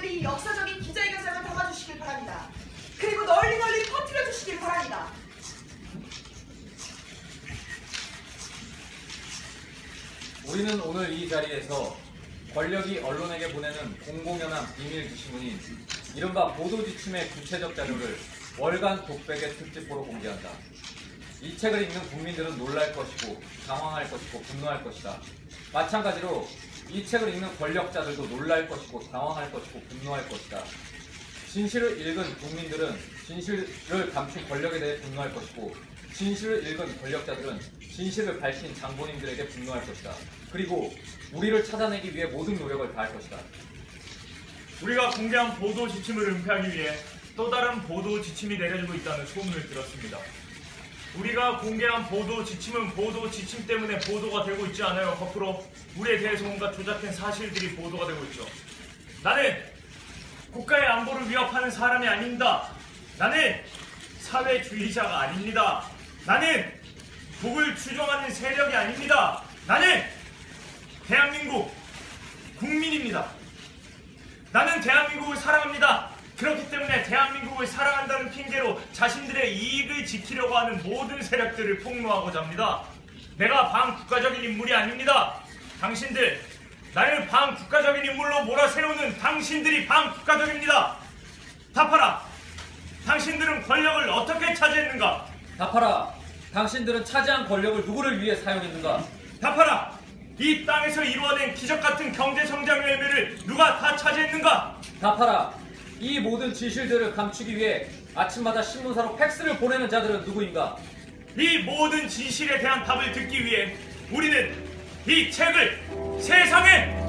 여러분들이 이 역사적인 기자회견장을 담아주시길 바랍니다. 그리고 널리 널리 퍼뜨려 주시길 바랍니다. 우리는 오늘 이 자리에서 권력이 언론에게 보내는 공공연한 비밀 지시문인 이른바 보도지침의 구체적 자료를 월간 독백의 특집보로 공개한다. 이 책을 읽는 국민들은 놀랄 것이고 당황할 것이고 분노할 것이다. 마찬가지로 이 책을 읽는 권력자들도 놀랄 것이고 당황할 것이고 분노할 것이다. 진실을 읽은 국민들은 진실을 감춘 권력에 대해 분노할 것이고 진실을 읽은 권력자들은 진실을 밝힌 장본인들에게 분노할 것이다. 그리고 우리를 찾아내기 위해 모든 노력을 다할 것이다. 우리가 공개한 보도 지침을 은폐하기 위해 또 다른 보도 지침이 내려지고 있다는 소문을 들었습니다. 우리가 공개한 보도 지침은 보도 지침 때문에 보도가 되고 있지 않아요. 거꾸로 우리에 대해서 뭔가 조작된 사실들이 보도가 되고 있죠. 나는 국가의 안보를 위협하는 사람이 아닙니다. 나는 사회주의자가 아닙니다. 나는 북을 추종하는 세력이 아닙니다. 나는 대한민국 국민입니다. 나는 대한민국을 사랑합니다. 그렇기 때문에 대한민국을 사랑한다 는 핑계로 자신들의 이익을 지키려고 하는 모든 세력들을 폭로하고자 합니다. 내가 반국가적인 인물이 아닙니다. 당신들, 나를 반국가적인 인물로 몰아세우는 당신들이 반국가적입니다. 답하라. 당신들은 권력을 어떻게 차지했는가? 답하라. 당신들은 차지한 권력을 누구를 위해 사용했는가? 답하라. 이 땅에서 이루어낸 기적 같은 경제 성장의 의미를 누가 다 차지했는가? 답하라. 이 모든 진실들을 감추기 위해 아침마다 신문사로 팩스를 보내는 자들은 누구인가? 이 모든 진실에 대한 답을 듣기 위해 우리는 이 책을 세상에.